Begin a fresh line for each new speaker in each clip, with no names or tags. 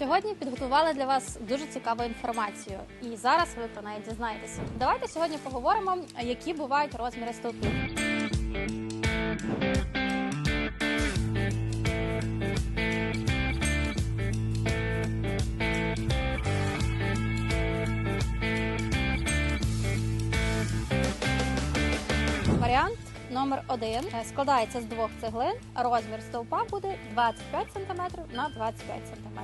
Сьогодні підготували для вас дуже цікаву інформацію, і зараз ви про неї дізнаєтеся. Давайте сьогодні поговоримо, які бувають розміри стовпів. Варіант номер один е, складається з двох цеглин. Розмір стовпа буде 25 см на 25 см.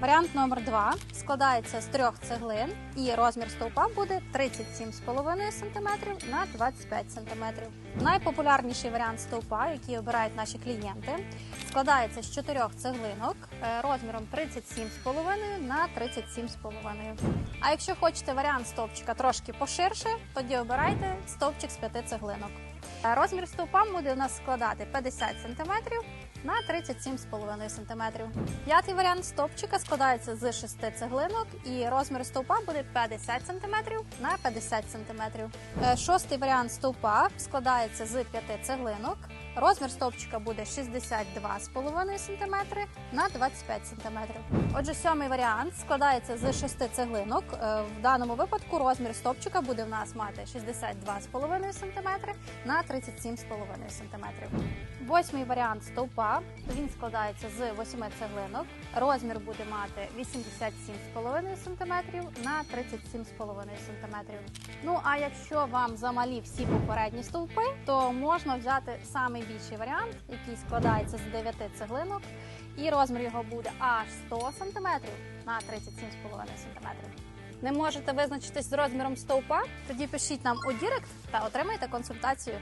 Варіант номер два складається з трьох цеглин, і розмір стовпа буде 37,5 см на 25 см. Найпопулярніший варіант стовпа, який обирають наші клієнти, складається з чотирьох цеглинок е, розміром 37,5 на 37,5. А якщо хочете варіант стовпчика трошки поширше, тоді обирайте стовпчик з п'яти цеглинок. Е, Розмір стовпа буде у нас складати 50 см на 37,5 см. П'ятий варіант стовпчика складається з 6 цеглинок і розмір стовпа буде 50 см на 50 см. Е, Шостий варіант стовпа складається з 5 цеглинок. Розмір стовпчика буде 62,5 см на 25 см. Отже, сьомий варіант складається з 6 цеглинок. Е, В даному випадку розмір стовпчика буде в нас мати 62,5 см на 37,5 см. Восьмий варіант стовпа він складається з 8 цеглинок. Розмір буде мати 87,5 см на 37,5 см. Ну а якщо вам замалі всі попередні стовпи, то можна взяти самий більший варіант, який складається з 9 цеглинок, і розмір його буде аж 100 см на 37,5 см. Не можете визначитись з розміром стовпа? Тоді пишіть нам у Дірект та отримайте консультацію.